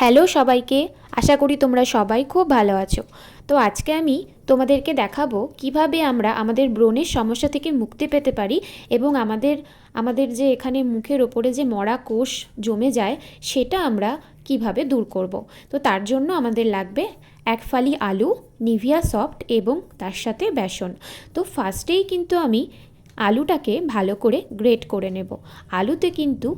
Hello সবাইকে, আশা করি তোমরা সবাই খুব ভালো আছো। তো আজকে আমি তোমাদেরকে দেখাবো কীভাবে আমরা আমাদের ব্রণের সমস্যা থেকে মুক্তি পেতে পারি এবং আমাদের আমাদের যে এখানে মুখের ওপরে যে মরা কোষ জমে যায়, সেটা আমরা কীভাবে দূর করব। তো তার জন্য আমাদের লাগবে এক ফালি আলু, নিভিয়া সফট এবং তার সাথে বেসন। তো ফার্স্টেই কিন্তু আমি আলুটাকে ভালো করে গ্রেট করে নেব। আলুতে কিন্তু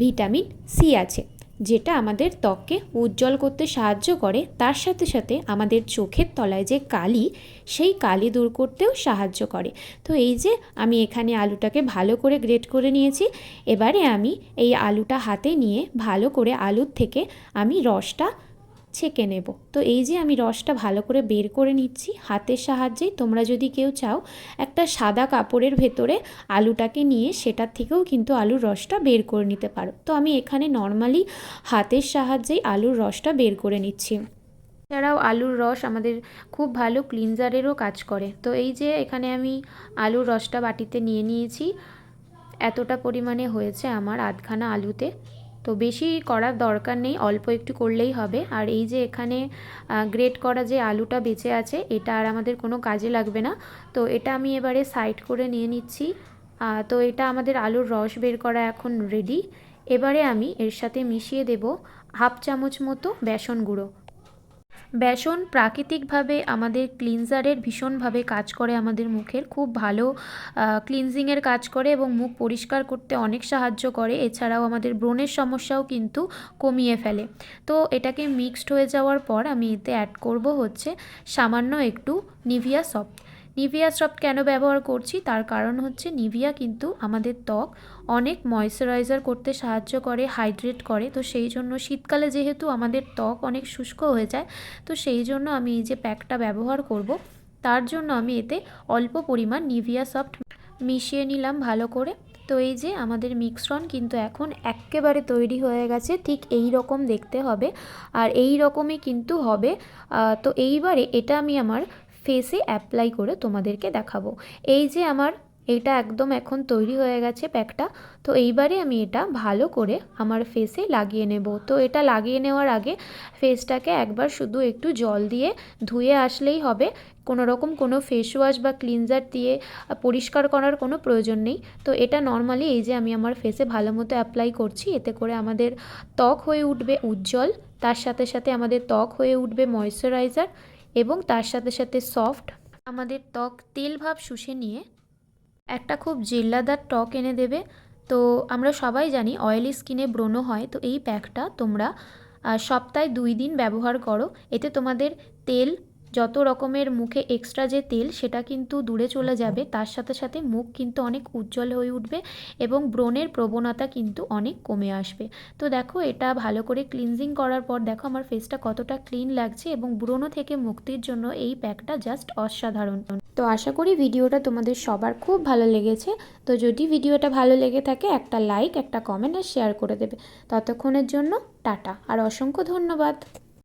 ভিটামিন সি আছে। যেটা আমাদের ত্বককে উজ্জ্বল করতে সাহায্য করে, তার সাথে সাথে আমাদের চোখের তলায় যে কালি, সেই কালি দূর করতেও সাহায্য করে। তো এই যে আমি এখানে আলুটাকে ভালো করে গ্রেট করে নিয়েছি, এবারে আমি এই আলুটা হাতে নিয়ে ভালো করে আলুর থেকে আমি রসটা ছেঁকে নেব। তো এই যে আমি রসটা ভালো করে বের করে নিচ্ছি, হাতের সাহায্যে তোমরা যদি কেউ চাও, একটা সাদা কাপড়ের ভেতরে আলুটাকে নিয়ে সেটার থেকেও কিন্তু আলুর রসটা বের করে নিতে পারো। তো আমি এখানে নর্মালি হাতের সাহায্যেই আলুর রসটা বের করে নিচ্ছি। এছাড়াও আলুর রস আমাদের খুব ভালো ক্লিনজারেরও কাজ করে। তো এই যে এখানে আমি আলুর রসটা বাটিতে নিয়ে নিয়েছি। এতটা পরিমাণে হয়েছে আমার আধখানা আলুতে। তো বেশি করার দরকার নেই, অল্প একটু করলেই হবে। আর এই যে এখানে গ্রেট করা যে আলুটা বেঁচে আছে, এটা আর আমাদের কোনো কাজে লাগবে না। তো এটা আমি এবারে সাইড করে নিয়ে নিচ্ছি। তো এটা আমাদের আলুর রস বের করা এখন রেডি এবারে আমি এর সাথে মিশিয়ে দেব হাফ চামচ মতো বেসন গুঁড়ো। বেসন প্রাকৃতিকভাবে আমাদের ক্লিনজারের ভীষণভাবে কাজ করে আমাদের মুখের, খুব ভালো ক্লিনজিংয়ের কাজ করে এবং মুখ পরিষ্কার করতে অনেক সাহায্য করে। এছাড়াও আমাদের ব্রণের সমস্যাও কিন্তু কমিয়ে ফেলে। তো এটাকে মিক্সড হয়ে যাওয়ার পর আমি এতে অ্যাড করব হচ্ছে সামান্য একটু নিভিয়া সফট নিভিয়া সফট কেন ব্যবহার করছি? তার কারণ হচ্ছে নিভিয়া কিন্তু আমাদের ত্বক অনেক ময়শ্চারাইজার করতে সাহায্য করে হাইড্রেট করে। তো সেই জন্য শীতকালে যেহেতু আমাদের ত্বক অনেক শুষ্ক হয়ে যায়, তো সেই জন্য আমি এই যে প্যাকটা ব্যবহার করব, তার জন্য আমি এতে অল্প পরিমাণ নিভিয়া সফট মিশিয়ে নিলাম ভালো করে। তো এই যে আমাদের মিক্সরন কিন্তু এখন একেবারে তৈরি হয়ে গেছে, ঠিক এই রকম দেখতে হবে। আর এই রকমই কিন্তু হবে। তো এইবারে এটা আমি আমার ফেসে অ্যাপ্লাই করে তোমাদেরকে দেখাবো। এই যে আমার, এটা একদম এখন তৈরি হয়ে গেছে প্যাকটা তো এইবারে আমি এটা ভালো করে আমার ফেসে লাগিয়ে নেব। তো এটা লাগিয়ে নেওয়ার আগে ফেসটাকে একবার শুধু একটু জল দিয়ে ধুয়ে আসলেই হবে। কোনো রকম কোনো ফেস ওয়াশ বা ক্লিনজার দিয়ে পরিষ্কার করার কোনো প্রয়োজন নেই। তো এটা নর্মালি এই যে আমি আমার ফেসে ভালো মতো অ্যাপ্লাই করছি, এতে করে আমাদের ত্বক হয়ে উঠবে উজ্জ্বল। তার সাথে সাথে আমাদের ত্বক হয়ে উঠবে ময়শ্চারাইজার এবং তার সাথে সাথে সফট আমাদের ত্বক তেল ভাব শুষে নিয়ে একটা খুব জিল্লাদার টক এনে দেবে। তো আমরা সবাই জানি অয়েলি স্কিনে ব্রণ হয়। তো এই প্যাকটা তোমরা সপ্তাহে দুই দিন ব্যবহার করো। এতে তোমাদের তেল যত রকমের মুখে এক্সট্রা যে তেল, সেটা কিন্তু দূরে চলে যাবে। তার সাথে সাথে মুখ কিন্তু অনেক উজ্জ্বল হয়ে উঠবে এবং ব্রণের প্রবণতা কিন্তু অনেক কমে আসবে। তো দেখো, এটা ভালো করে ক্লিনজিং করার পর দেখো আমার ফেসটা কতটা ক্লিন লাগছে এবং ব্রণ থেকে মুক্তির জন্য এই প্যাকটা জাস্ট অসাধারণ। তো আশা করি ভিডিওটা তোমাদের সবার খুব ভালো লেগেছে। তো যদি ভিডিওটা ভালো লেগে থাকে, একটা লাইক একটা কমেন্ট আর শেয়ার করে দেবে। ততক্ষণের জন্য টাটা। আর অসংখ্য ধন্যবাদ।